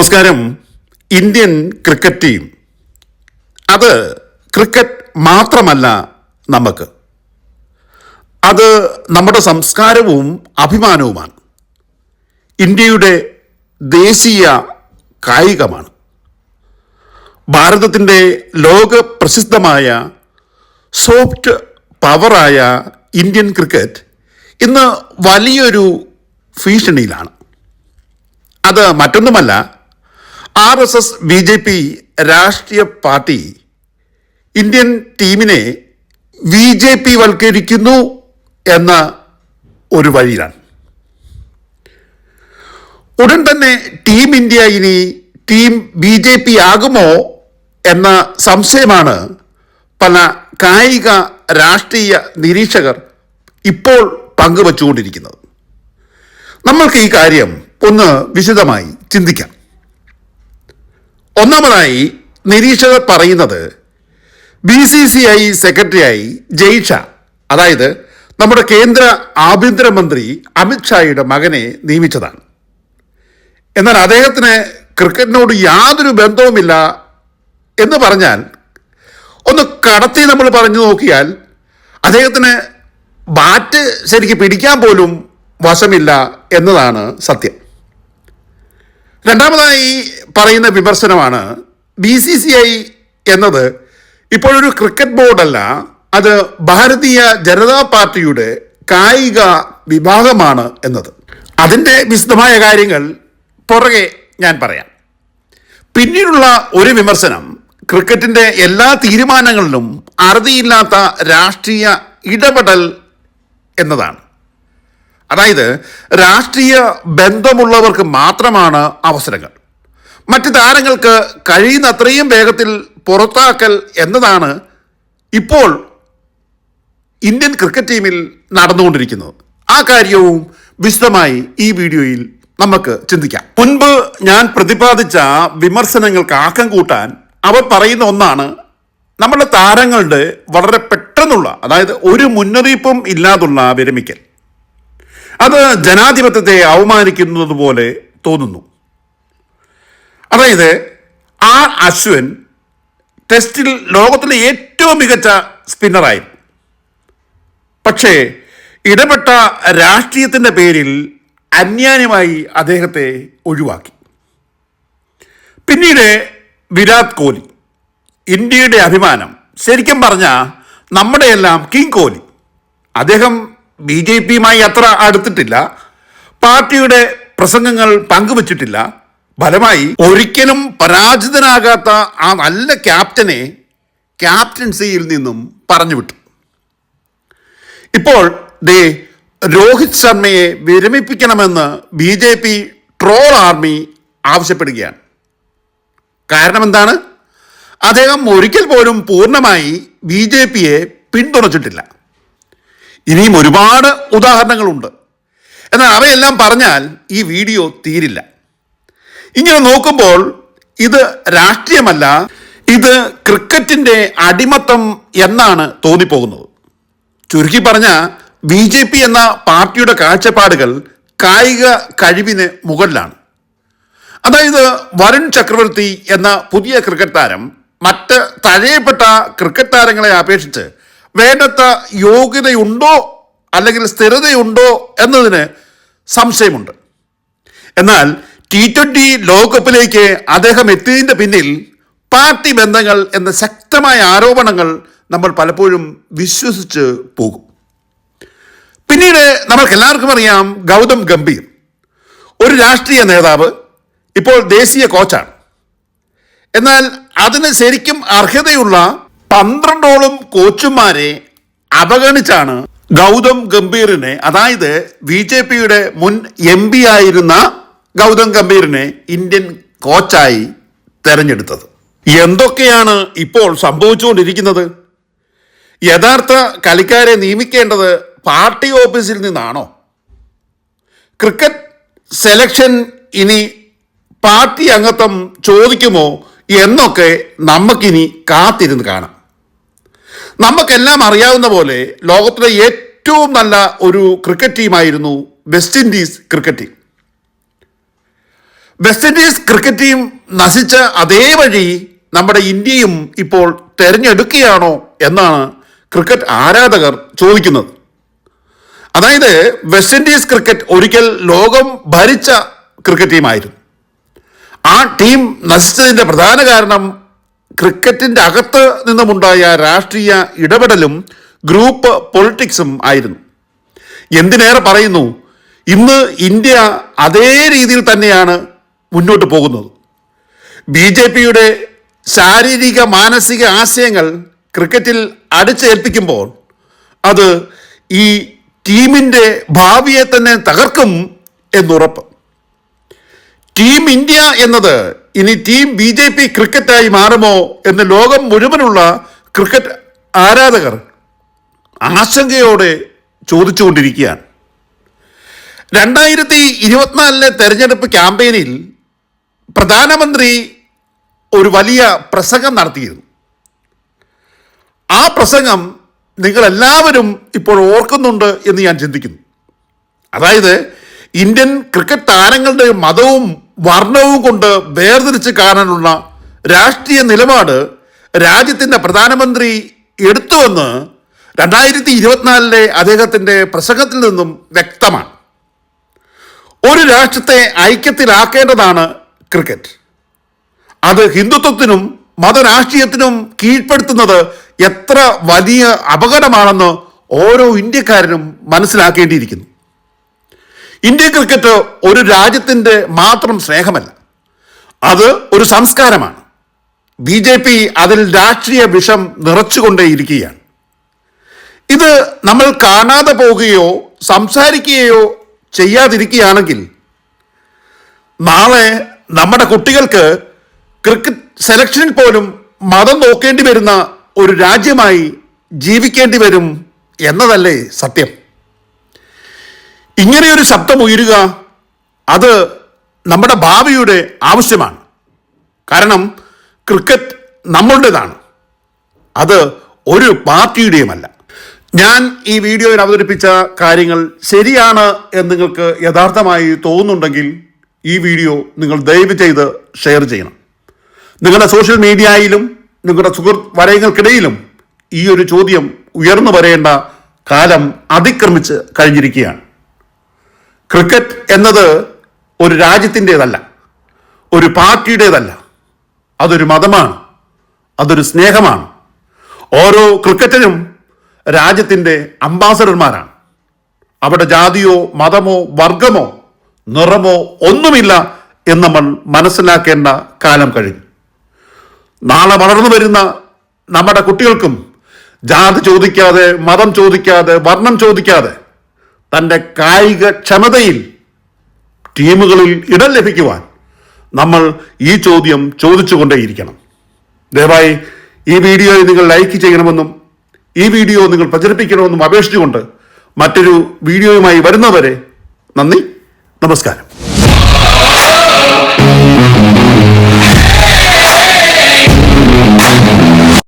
നമസ്കാരം. Indian cricket team. അത് cricket മാത്രമല്ല നമുക്ക്. അത് നമ്മുടെ സംസ്കാരവും അഭിമാനവുമാണ്. ഇന്ത്യയുടെ ദേശീയ കായികമാണ്. ഭാരതത്തിന്റെ ലോക പ്രസിദ്ധമായ സോഫ്റ്റ് പവറായ ഇന്ത്യൻ ക്രിക്കറ്റ് ഇന്ന് വലിയൊരു ഭീഷണിയിലാണ്. അത് മറ്റൊന്നുമല്ല R S S B J P രാഷ്ട്രീയ പാർട്ടി ഇന്ത്യൻ ടീമിനെ ബി ജെ പി വൽക്കരിക്കുന്നു എന്ന ഒരു വഴിയിലാണ്. ഉടൻ തന്നെ ടീം ഇന്ത്യ ഇനി ടീം ബി ജെ പി ആകുമോ എന്ന സംശയമാണ് പല കായിക രാഷ്ട്രീയ നിരീക്ഷകർ ഇപ്പോൾ പങ്കുവച്ചുകൊണ്ടിരിക്കുന്നത്. നമ്മൾക്ക് ഈ കാര്യം ഒന്ന് വിശദമായി ചിന്തിക്കാം. ഒന്നാമതായി നിരീക്ഷകർ പറയുന്നത് ബി സി സി ഐ സെക്രട്ടറിയായി ജയ്ഷ അതായത് നമ്മുടെ കേന്ദ്ര ആഭ്യന്തരമന്ത്രി അമിത്ഷായുടെ മകനെ നിയമിച്ചതാണ്. എന്നാൽ അദ്ദേഹത്തിന് ക്രിക്കറ്റിനോട് യാതൊരു ബന്ധവുമില്ല എന്ന് പറഞ്ഞാൽ ഒന്ന് കടത്തി നമ്മൾ പറഞ്ഞു നോക്കിയാൽ അദ്ദേഹത്തിന് ബാറ്റ് ശരിക്ക് പിടിക്കാൻ പോലും വശമില്ല എന്നതാണ് സത്യം. രണ്ടാമതായി പറയുന്ന വിമർശനമാണ് ബി സി സി ഐ എന്നത് ഇപ്പോഴൊരു ക്രിക്കറ്റ് ബോർഡല്ല അത് ഭാരതീയ ജനതാ പാർട്ടിയുടെ കായിക വിഭാഗമാണ് എന്നത്. അതിന്റെ വിശദമായ കാര്യങ്ങൾ പുറകെ ഞാൻ പറയാം. പിന്നീടുള്ള ഒരു വിമർശനം ക്രിക്കറ്റിന്റെ എല്ലാ തീരുമാനങ്ങളിലും അറുതിയില്ലാത്ത രാഷ്ട്രീയ ഇടപെടൽ എന്നതാണ്. അതായത് രാഷ്ട്രീയ ബന്ധമുള്ളവർക്ക് മാത്രമാണ് അവസരങ്ങൾ. മറ്റ് താരങ്ങൾക്ക് കഴിയുന്നത്രയും വേഗത്തിൽ പുറത്താക്കൽ എന്നതാണ് ഇപ്പോൾ ഇന്ത്യൻ ക്രിക്കറ്റ് ടീമിൽ നടന്നുകൊണ്ടിരിക്കുന്നത്. ആ കാര്യവും വിശദമായി ഈ വീഡിയോയിൽ നമുക്ക് ചിന്തിക്കാം. മുൻപ് ഞാൻ പ്രതിപാദിച്ച വിമർശനങ്ങൾക്ക് ആക്കം കൂട്ടാൻ അവർ പറയുന്ന ഒന്നാണ് നമ്മുടെ താരങ്ങളുടെ വളരെ പെട്ടെന്നുള്ള അതായത് ഒരു മുന്നറിയിപ്പും ഇല്ലാതുള്ള വിരമിക്കൽ. അത് ജനാധിപത്യത്തെ അവമാനിക്കുന്നത് പോലെ തോന്നുന്നു. അതായത് ആർ അശ്വിൻ ടെസ്റ്റിൽ ലോകത്തിലെ ഏറ്റവും മികച്ച സ്പിന്നറായി പക്ഷേ ഇടപെട്ട രാഷ്ട്രീയത്തിന്റെ പേരിൽ അന്യായമായി അദ്ദേഹത്തെ ഒഴിവാക്കി. പിന്നീട് വിരാട് കോഹ്ലി ഇന്ത്യയുടെ അഭിമാനം. ശരിക്കും പറഞ്ഞാൽ നമ്മുടെയെല്ലാം കിങ് കോഹ്ലി. അദ്ദേഹം ബി ജെ പിയുമായി അത്ര അടുത്തിട്ടില്ല. പാർട്ടിയുടെ പ്രസംഗങ്ങൾ പങ്കുവച്ചിട്ടില്ല. ഫലമായി ഒരിക്കലും പരാജിതനാകാത്ത ആ നല്ല ക്യാപ്റ്റനെ ക്യാപ്റ്റൻസിയിൽ നിന്നും പറഞ്ഞുവിട്ടു ഇപ്പോൾ ദേ രോഹിത് ശർമ്മയെ വിരമിപ്പിക്കണമെന്ന് B J P troll army ആവശ്യപ്പെടുകയാണ്. കാരണം എന്താണ്? അദ്ദേഹം ഒരിക്കൽ പോലും പൂർണമായി ബി ജെ പിയെ പിന്തുണച്ചിട്ടില്ല. ഇനിയും ഒരുപാട് ഉദാഹരണങ്ങളുണ്ട്. എന്നാൽ അവയെല്ലാം പറഞ്ഞാൽ ഈ വീഡിയോ തീരില്ല. ഇങ്ങനെ നോക്കുമ്പോൾ ഇത് രാഷ്ട്രീയമല്ല ഇത് ക്രിക്കറ്റിന്റെ അടിമത്തം എന്നാണ് തോന്നിപ്പോകുന്നത്. ചുരുക്കി പറഞ്ഞ ബി ജെ പി എന്ന പാർട്ടിയുടെ കാഴ്ചപ്പാടുകൾ കായിക കഴിവിന് മുകളിലാണ്. അതായത് വരുൺ ചക്രവർത്തി എന്ന പുതിയ ക്രിക്കറ്റ് താരം മറ്റ് തഴയപ്പെട്ട ക്രിക്കറ്റ് താരങ്ങളെ അപേക്ഷിച്ച് വേണ്ടത്ര യോഗ്യതയുണ്ടോ അല്ലെങ്കിൽ സ്ഥിരതയുണ്ടോ എന്നതിന് സംശയമുണ്ട്. എന്നാൽ ടി ട്വന്റി ലോകകപ്പിലേക്ക് അദ്ദേഹം എത്തിയതിന്റെ പിന്നിൽ പാർട്ടി ബന്ധങ്ങൾ എന്ന ശക്തമായ ആരോപണങ്ങൾ നമ്മൾ പലപ്പോഴും വിശ്വസിച്ച് പോകും. പിന്നീട് നമ്മൾക്ക് എല്ലാവർക്കും അറിയാം ഗൗതം ഗംഭീർ ഒരു രാഷ്ട്രീയ നേതാവ് ഇപ്പോൾ ദേശീയ കോച്ചാണ്. എന്നാൽ അതിന് ശരിക്കും അർഹതയുള്ള പന്ത്രണ്ടോളം കോച്ചുമാരെ അവഗണിച്ചാണ് ഗൗതം ഗംഭീറിനെ അതായത് ബി ജെ പിയുടെ മുൻ എം പി ആയിരുന്ന ഗൗതം ഗംഭീറിനെ ഇന്ത്യൻ കോച്ചായി തെരഞ്ഞെടുത്തത്. എന്തൊക്കെയാണ് ഇപ്പോൾ സംഭവിച്ചുകൊണ്ടിരിക്കുന്നത്? യഥാർത്ഥ കളിക്കാരെ നിയമിക്കേണ്ടത് പാർട്ടി ഓഫീസിൽ നിന്നാണോ? ക്രിക്കറ്റ് സെലക്ഷൻ ഇനി പാർട്ടി അംഗത്വം ചോദിക്കുമോ എന്നൊക്കെ നമുക്കിനി കാത്തിരുന്ന് കാണാം. നമുക്കെല്ലാം അറിയാവുന്ന പോലെ ലോകത്തിലെ ഏറ്റവും നല്ല ഒരു cricket ടീമായിരുന്നു West Indies cricket team. West Indies cricket team നശിച്ച അതേ വഴി നമ്മുടെ ഇന്ത്യയും ഇപ്പോൾ തെരഞ്ഞെടുക്കുകയാണോ എന്നാണ് ക്രിക്കറ്റ് ആരാധകർ ചോദിക്കുന്നത്. അതായത് വെസ്റ്റ് ഇൻഡീസ് ക്രിക്കറ്റ് ഒരിക്കൽ ലോകം ഭരിച്ച ക്രിക്കറ്റ് ടീമായിരുന്നു ആ ടീം നശിച്ചതിന്റെ പ്രധാന കാരണം ക്രിക്കറ്റിന്റെ അകത്ത് നിന്നുമുണ്ടായ രാഷ്ട്രീയ ഇടപെടലും ഗ്രൂപ്പ് പൊളിറ്റിക്സും ആയിരുന്നു. എന്തിനേറെ പറയുന്നു? ഇന്ന് ഇന്ത്യ അതേ രീതിയിൽ തന്നെയാണ് മുന്നോട്ട് പോകുന്നത്. ബി ജെ പിയുടെ ശാരീരിക മാനസിക ആശയങ്ങൾ ക്രിക്കറ്റിൽ അടിച്ചേൽപ്പിക്കുമ്പോൾ അത് ഈ ടീമിന്റെ ഭാവിയെ തന്നെ തകർക്കും എന്നുറപ്പ്. ടീം ഇന്ത്യ എന്നത് ഇനി ടീം ബി ജെ പി ക്രിക്കറ്റായി മാറുമോ എന്ന് ലോകം മുഴുവനുള്ള ക്രിക്കറ്റ് ആരാധകർ ആശങ്കയോടെ ചോദിച്ചുകൊണ്ടിരിക്കുകയാണ്. രണ്ടായിരത്തി ഇരുപത്തിനാലിലെ തെരഞ്ഞെടുപ്പ് ക്യാമ്പയിനിൽ പ്രധാനമന്ത്രി ഒരു വലിയ പ്രസംഗം നടത്തിയിരുന്നു. ആ പ്രസംഗം നിങ്ങളെല്ലാവരും ഇപ്പോൾ ഓർക്കുന്നുണ്ട് എന്ന് ഞാൻ ചിന്തിക്കുന്നു. അതായത് ഇന്ത്യൻ ക്രിക്കറ്റ് താരങ്ങളുടെ മതവും വർണവും കൊണ്ട് വേർതിരിച്ച് കാണാനുള്ള രാഷ്ട്രീയ നിലപാട് രാജ്യത്തിന്റെ പ്രധാനമന്ത്രി എടുത്തുവെന്ന് രണ്ടായിരത്തി ഇരുപത്തിനാലിലെ അദ്ദേഹത്തിന്റെ പ്രസംഗത്തിൽ നിന്നും വ്യക്തമാണ്. ഒരു രാഷ്ട്രത്തെ ഐക്യത്തിലാക്കേണ്ടതാണ് ക്രിക്കറ്റ്. അത് ഹിന്ദുത്വത്തിനും മതരാഷ്ട്രീയത്തിനും കീഴ്പ്പെടുത്തുന്നത് എത്ര വലിയ അപകടമാണെന്ന് ഓരോ ഇന്ത്യക്കാരനും മനസ്സിലാക്കേണ്ടിയിരിക്കുന്നു. ഇന്ത്യൻ ക്രിക്കറ്റ് ഒരു രാജ്യത്തിന്റെ മാത്രം സ്നേഹമല്ല. അത് ഒരു സംസ്കാരമാണ്. ബി ജെ പി അതിൽ രാഷ്ട്രീയ വിഷം നിറച്ചുകൊണ്ടേയിരിക്കുകയാണ്. ഇത് നമ്മൾ കാണാതെ പോവുകയോ സംസാരിക്കുകയോ ചെയ്യാതിരിക്കുകയാണെങ്കിൽ നാളെ നമ്മുടെ കുട്ടികൾക്ക് ക്രിക്കറ്റ് സെലക്ഷനിൽ പോലും മതം നോക്കേണ്ടി വരുന്ന ഒരു രാജ്യമായി ജീവിക്കേണ്ടി വരും എന്നതല്ലേ സത്യം. ഇങ്ങനെയൊരു ശബ്ദം ഉയരുക അത് നമ്മുടെ ഭാവിയുടെ ആവശ്യമാണ്. കാരണം ക്രിക്കറ്റ് നമ്മളുടേതാണ്. അത് ഒരു പാർട്ടിയുടെയുമല്ല. ഞാൻ ഈ വീഡിയോയിൽ അവതരിപ്പിച്ച കാര്യങ്ങൾ ശരിയാണ് എന്ന് നിങ്ങൾക്ക് യഥാർത്ഥമായി തോന്നുന്നുണ്ടെങ്കിൽ ഈ വീഡിയോ നിങ്ങൾ ദയവ് ചെയ്ത് ഷെയർ ചെയ്യണം. നിങ്ങളുടെ സോഷ്യൽ മീഡിയയിലും നിങ്ങളുടെ സുഹൃത്ത് വലയങ്ങൾക്കിടയിലും ഈ ഒരു ചോദ്യം ഉയർന്നു വരേണ്ട കാലം അതിക്രമിച്ച് കഴിഞ്ഞിരിക്കുകയാണ്. ക്രിക്കറ്റ് എന്നത് ഒരു രാജ്യത്തിന്റെതല്ല ഒരു പാർട്ടിയുടേതല്ല. അതൊരു മതമാണ് അതൊരു സ്നേഹമാണ്. ഓരോ ക്രിക്കറ്റിനും രാജ്യത്തിന്റെ അംബാസഡർമാരാണ്. അവിടെ ജാതിയോ മതമോ വർഗമോ നിറമോ ഒന്നുമില്ല എന്ന് നമ്മൾ മനസ്സിലാക്കേണ്ട കാലം കഴിഞ്ഞു. നാളെ വളർന്നു വരുന്ന നമ്മുടെ കുട്ടികൾക്കും ജാതി ചോദിക്കാതെ മതം ചോദിക്കാതെ വർണം ചോദിക്കാതെ തന്റെ കായിക ക്ഷമതയിൽ ടീമുകളിൽ ഇടം ലഭിക്കുവാൻ നമ്മൾ ഈ ചോദ്യം ചോദിച്ചുകൊണ്ടേയിരിക്കണം. ദയവായി ഈ വീഡിയോയെ നിങ്ങൾ ലൈക്ക് ചെയ്യണമെന്നും ഈ വീഡിയോ നിങ്ങൾ പ്രചരിപ്പിക്കണമെന്നും അപേക്ഷിച്ചുകൊണ്ട് മറ്റൊരു വീഡിയോയുമായി വരുന്നവരെ നന്ദി. നമസ്കാരം